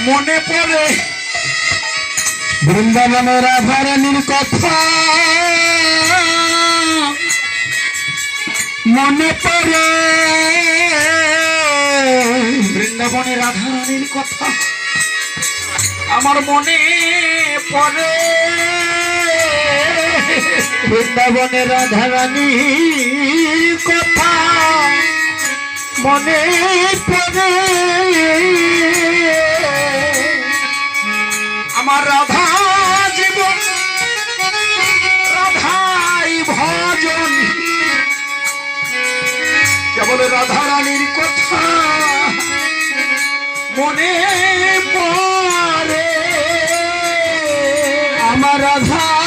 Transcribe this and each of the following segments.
মনে পড়ে। বৃন্দাবনের রাধারানীর কথা। মনে পড়ে। বৃন্দাবনে রাধারানীর কথা। আমার মনে পড়ে। বৃন্দাবনের রাধারানীর কথা। মনে পড়ে। আমার রাধা জীবন রাধাই ভজন। কেবল রাধারানীর কথা মনে পড়ে। আমার রাধা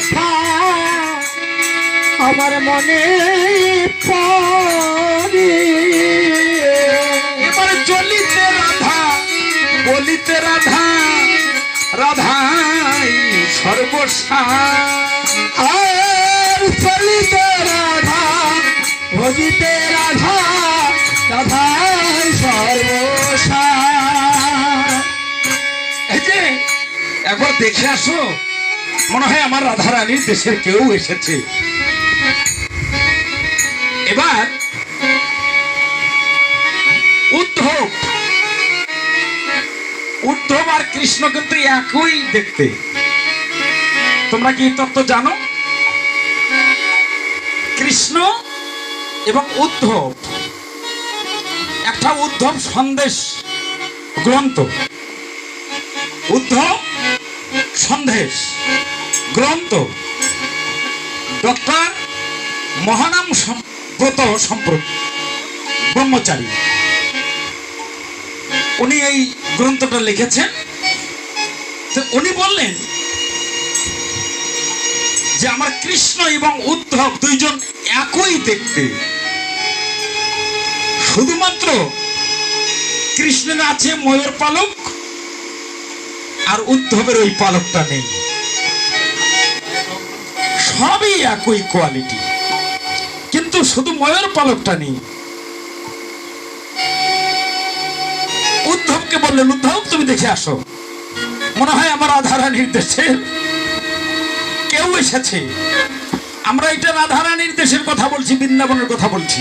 কথা আমার মনে এবার চলিতে রাধা, বলিতে রাধা রাধাই সর্বসা আর চলিতে রাধা, ভজিতে রাধা রাধা সর্বসা একবার দেখে আসো। মনে হয় আমার রাধারানীর দেশের কেউ এসেছে। এবার উদ্ধব। উদ্ধব আর কৃষ্ণ কিন্তু একই দেখতে। তোমরা কি তত্ত্ব জানো? কৃষ্ণ এবং উদ্ধব একটা উদ্ধব সন্দেশ গ্রন্থ। উদ্ধব সন্দেশ। গ্রন্থ। ডক্টর মহানাম সম- ব্রত সম্প্রত ব্রহ্মচারী। উনি এই গ্রন্থটা লিখেছেন। তো উনি বললেন যে আমার কৃষ্ণ এবং উদ্ধব দুইজন একই দেখতে। শুধুমাত্র কৃষ্ণের আছে ময়ূর পালক আর উদ্ধবের ওই পালকটা নেই। সবই একই কোয়ালিটি কিন্তু শুধু ময়ূর পালকটা নেই। উদ্ধবকে বললেন, উদ্ধব, তুমি দেখে আসো। মনে হয় আমার রাধারানীর দেশের কেউ এসেছে। আমরা এটা রাধারানীর দেশের কথা বলছি, বৃন্দাবনের কথা বলছি।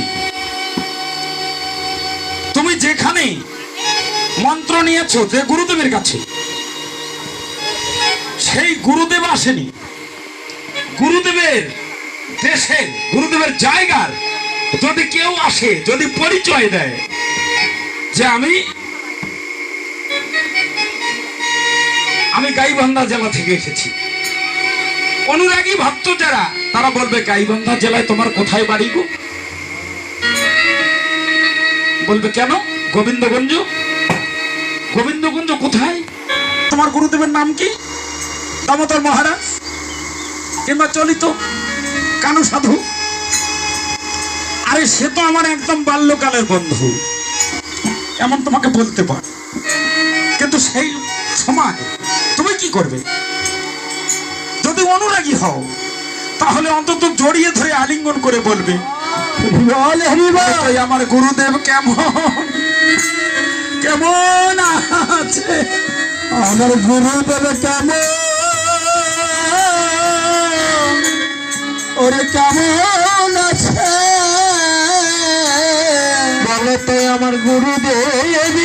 তুমি যেখানে মন্ত্র নিয়েছো, যে গুরুদেবের কাছে, সেই গুরুদেব আসেনি। গুরুদেবের দেশের গুরুদেবের জায়গার যদি কেউ আসে, যদি পরিচয় দেয় যে আমি আমি গাইবান্ধা জেলা থেকে এসেছি। অনুরাগী ভক্ত যারা, তারা বলবে, গাইবান্ধা জেলায় তোমার কোথায় বাড়ি গো? বলবে, কেন? গোবিন্দগঞ্জ? গোবিন্দগঞ্জ কোথায়? তোমার গুরুদেবের নাম কি? দামোদর মহারাজ? কিংবা চলিত কানু সাধু? আরে সে তো আমার একদম বাল্যকালের বন্ধু। এমন তোমাকে বলতে পার। কিন্তু সেই সময় তুমি কি করবে? যদি অনুরাগী হও তাহলে অন্তত জড়িয়ে ধরে আলিঙ্গন করে বলবে বল আমার গুরুদেব কেমন? কেমন আছে? আমার গুরুদেব কেমন? ওরে কেমন আছে বলো তো আমার গুরুদেব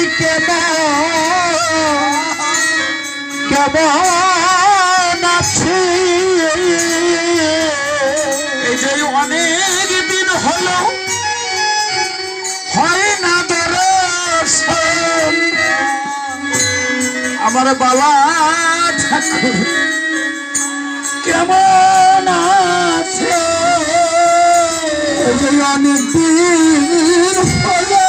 কেমন আছে এই যে অনেক দিন হলো, হয় না দর্শন। আমার বাবা ঠাকুর, কেমন অনেকদিন হলো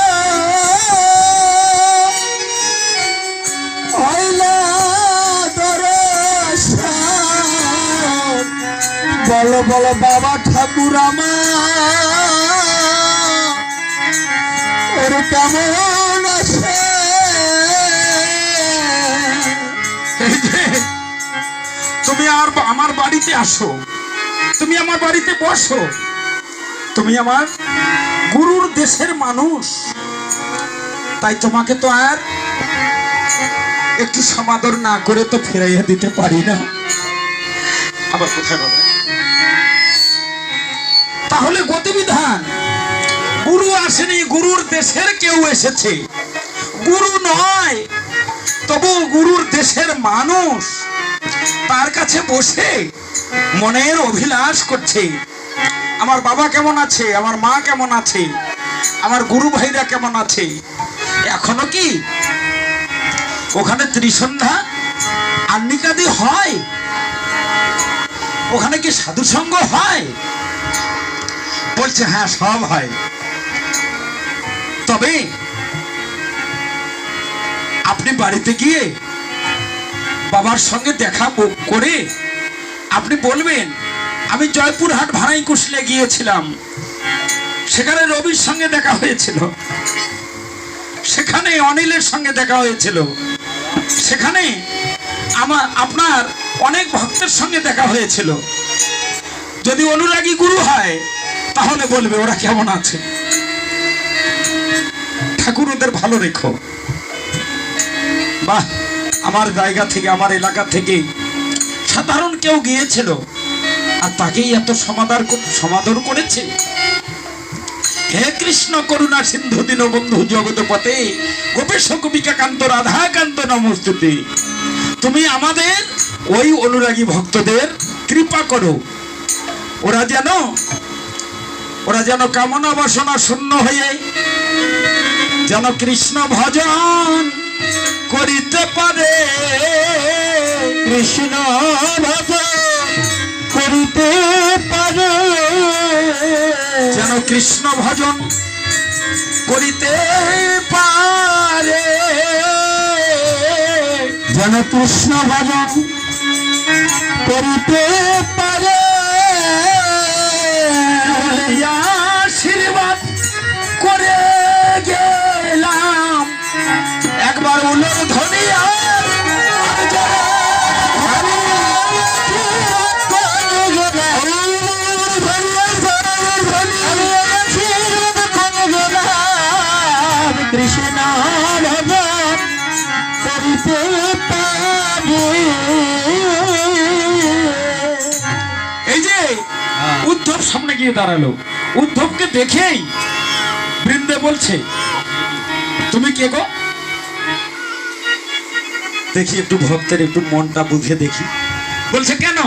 বলো বলো বাবা ঠাকুর আমার কেমন আছে তুমি আর আমার বাড়িতে আসো। তুমি আমার বাড়িতে বসো। তুমি আমার গুরুর দেশের মানুষ। তাই তোমাকে তো আর একটু সমাদর না করে তো ফিরাইয়া দিতে পারি না। আবার কোথায় বাবা তাহলে গতিবিধান। গুরু আসেনি গুরুর দেশের কেউ এসেছে। গুরু নয় তবু গুরুর দেশের মানুষ। তার কাছে বসে মনের অভিলাষ করছে। আমার বাবা কেমন আছে? আমার মা কেমন আছে? আমার গুরু ভাইরা কেমন আছে? এখনও কি? ওখানে ত্রিসন্ধ্যা আন্নিকাদি হয়? ওখানে কি সাধু সঙ্গ হয়? বলছে হ্যাঁ সব হয়। তবে আপনি বাড়িতে গিয়ে বাবার সঙ্গে দেখা করে আপনি বলবেন আমি জয়পুরহাট ভাড়াই কুশলে গিয়েছিলাম। সেখানে রবির সঙ্গে দেখা হয়েছিল। সেখানে অনিলের সঙ্গে দেখা হয়েছিল। সেখানে আমার, আপনার অনেক ভক্তের সঙ্গে দেখা হয়েছিল। যদি অনুরাগী গুরু হয়, তাহলে বলবে ওরা কেমন আছে। ঠাকুর ওদের ভালো রেখো। বাহ, আমার জায়গা থেকে, আমার এলাকা থেকে সাধারণ কেউ গিয়েছিল। আর তাকেই এত সমাদার সমাদর করেছে। হে কৃষ্ণ করুণা সিন্ধু দীন বন্ধু জগৎপতে গোপেশ কবিকা কান্ত রাধাকান্ত নমস্তুতি। তুমি আমাদের ওই অনুরাগী ভক্তদের কৃপা করো। ওরা যেন ওরা যেন কামনা বাসনা শূন্য হয়ে যেন কৃষ্ণ ভজন করিতে পারে। কৃষ্ণ ভজন কৃষ্ণ ভজন করিতে পারে। যেন কৃষ্ণ ভজন করিতে পারে। গিয়ে দাঁড়াল। উদ্ধবকে দেখেই বৃন্দে বলছে, তুমি কে গো? দেখি একটু ভক্তের একটু মনটা বুঝে দেখি। বলছে, কেন?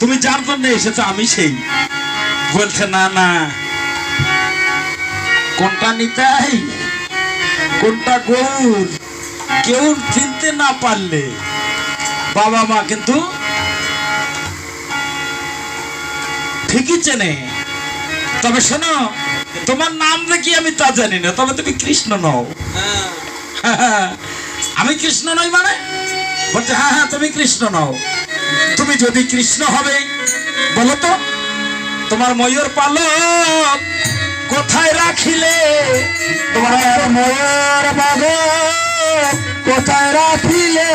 তুমি যার জন্য এসেছ, আমি সেই। বলছে, না না। কোনটা নিতাই? কোনটা গৌর? কেউ চিনতে না পারলে বাবা মা কিন্তু ঠিকই চেনে। তবে শোনো, তোমার নাম দেখি আমি তা জানি না, তবে তুমি কৃষ্ণ নও। আমি কৃষ্ণ নই মানে? বলছে হ্যাঁ হ্যাঁ তুমি কৃষ্ণ নও। তুমি যদি কৃষ্ণ হবে, বলো তো, তোমার ময়ূর পালক কোথায় রাখিলে? তোমার ময়ূর বাগ কোথায় রাখিলে?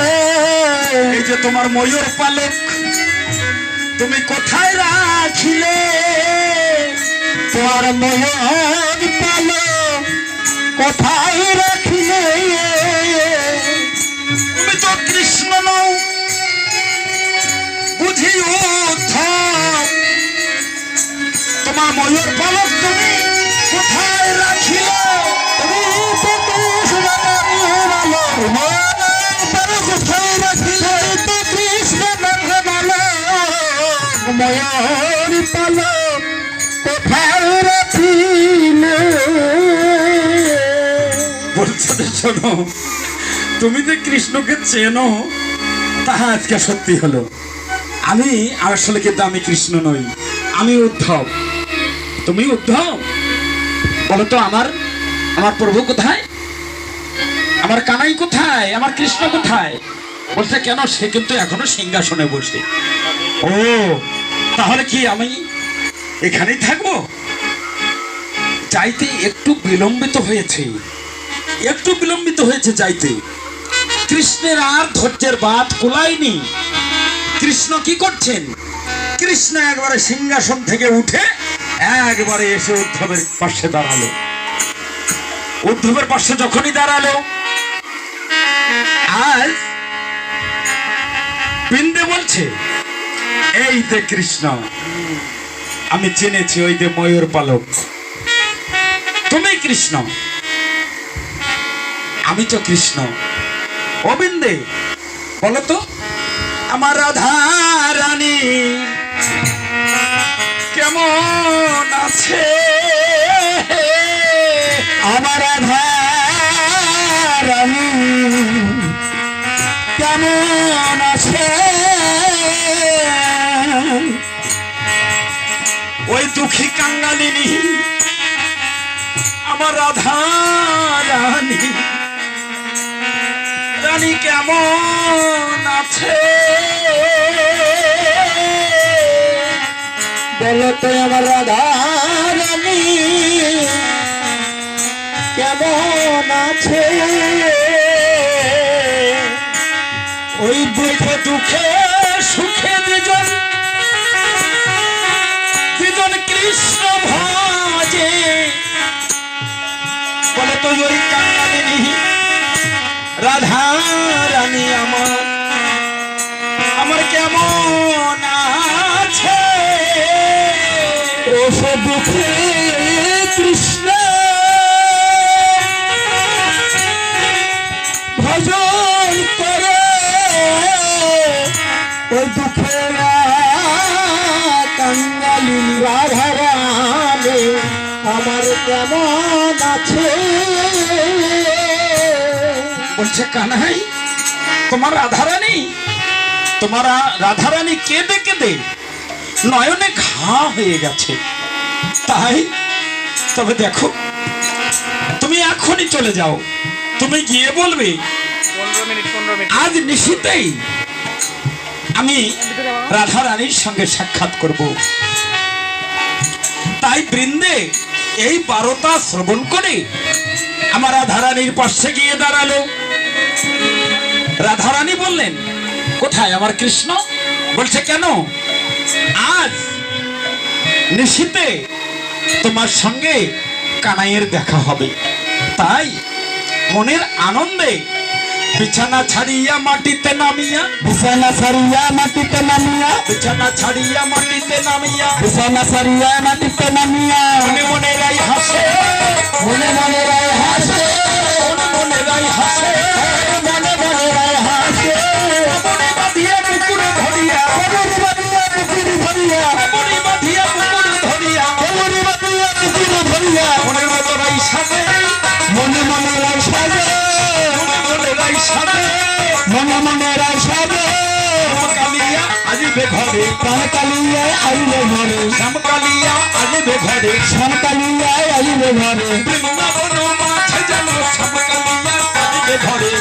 এই যে তোমার ময়ূর পালক, তুমি কোথায় রাখিলে? তোমার ময়ূর পালো। কোথায় শোনো, তুমি যে কৃষ্ণকে চেনো তাহা আজকে সত্যি হলো। আমি আসলে কিন্তু আমি কৃষ্ণ নই, আমি উদ্ধব। তুমি উদ্ধব? বলো তো, আমার আমার প্রভু কোথায়? আমার কানাই কোথায়? আমার কৃষ্ণ কোথায়? বলছে, কেন? সে কিন্তু এখনও সিংহাসনে বসে। ও, তাহলে কি আমি এখানেই থাকব? চাইতে একটু বিলম্বিত হয়েছে। একটু বিলম্বিত হয়েছে যাইতে। কৃষ্ণের আর ধৈর্যের বাদ কুলায়নি। কৃষ্ণ কি করছেন? কৃষ্ণ একবারে সিংহাসন থেকে উঠে একবারে এসে উদ্ধবের পাশে দাঁড়াল। উদ্ধবের পাশে যখনই দাঁড়াল, আজ বিন্দে বলছে, এই যে কৃষ্ণ, আমি চিনেছি ওই যে ময়ূর পালক। তুমি কৃষ্ণ আমি তো কৃষ্ণ। ও বিন্দে বলো তো, আমার রাধা রানী কেমন আছে? আমার রানী কেমন আছে? ওই দুঃখী কাঙ্গালিনী, আমার রাধা রানী রানী কেমন আছে? বলো তো আমার রাধা রানী, কেমন আছে? ওই দুঃখে দুঃখে, সুখে দুজন দুজন কৃষ্ণ ভাজে। বলে তো ওই কাঙ্গালিনী রাধা রানী আমার। আমার কেমন আছে? ও সে দুঃখে কৃষ্ণ। ভজন করে। ওই দুঃখে কাঙ্গালি রাধারানে, আমার কেমন আছে? বলছে কানাই তোমার রাধারানী তোমার রাধারানী কেঁদে কেঁদে নয়নে ঘা হয়ে গেছে। তাই তবে দেখো তুমি এখনই চলে যাও। তুমি গিয়ে বলবে আজ নিশিতেই আমি রাধারানীর সঙ্গে সাক্ষাৎ করব। তাই বৃন্দে এই বারোটা শ্রবণ করে আমার রাধারানীর পাশে গিয়ে দাঁড়াল। রাধারানী বললেন, কোথায় আমার কৃষ্ণ? বলছে, কেন? আজ নিশিতে তোমার সঙ্গে কানাইয়ের দেখা হবে। তাই মনের আনন্দে বিছানা ছাড়িয়া মাটিতে নামিয়া। বিছানা সারিয়া মাটিতে নামিয়া। বিছানা ছাড়িয়া মাটিতে নামিয়া। বিছানা সারিয়া মাটিতে নামিয়া। মনে মনে রাই হাসে। মনে মনে রায় হাসে। মনে মনে রাই হাসে। মনে মনে রায় হাসে। মনে বাঁধিয়া পুকুর ধরিয়া। বাঁধিয়া পুকুরি মনে বাঁধিয়া পুকুর ধরিয়া। কবরি বাঁধিয়া পুকুরি ভরিয়া মনের মতো রাই সাথে মনে মনে রায় সাজে। মনে মনে রাই সাথে মনে মনে রায় সাজে কালিয়া আজিবে ঘরে বৃন্দাবন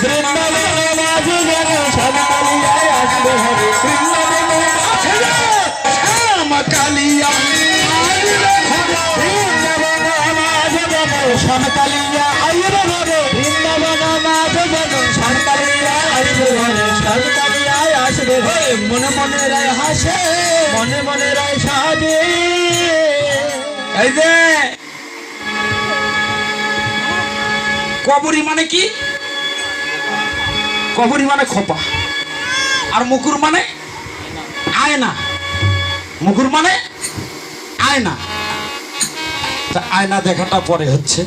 যেন বৃন্দাবনে যেন সনকালিয়ায় আসবে ঘরে বৃন্দাবন যেন বৃন্দাবন যেন সনকালিয়া আইলে মনে মনে রায় হাসে। মনে মনে রায় সাজে। এই যে। মানে কি? মানে খোপা। আর মুকুর মানে? আয়না। মুকুর মানে? আয়না। তা আয়না দেখাটা পরে হচ্ছে।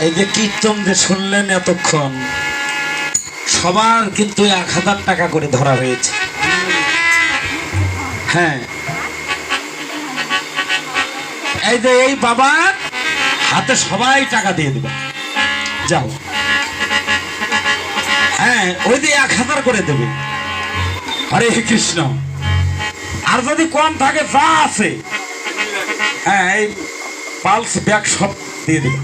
এই যে কীর্তন যে শুনলেন এতক্ষণ। সবার কিন্তু এক হাজার টাকা করে ধরা হয়েছে। হ্যাঁ। এই যে এই বাবার হাতে সবাই টাকা দিয়ে দেবে। যাও। হ্যাঁ ওই যে এক হাজার করে দেবে। হরে কৃষ্ণ। আর যদি কম থাকে, যা আছে। হ্যাঁ এই পালস ব্যাগ সব দিয়ে দেবে।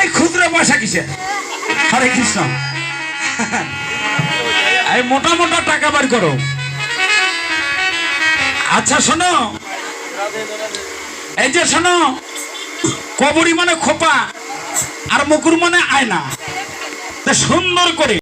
এই খুচরো পয়সা কিসে হরে কৃষ্ণ। এই মোটা মোটা টাকা বার করো। আচ্ছা শোনো। এই যে শোনো, কবরি মানে খোপা আর মুকুর মানে আয়না। সুন্দর করে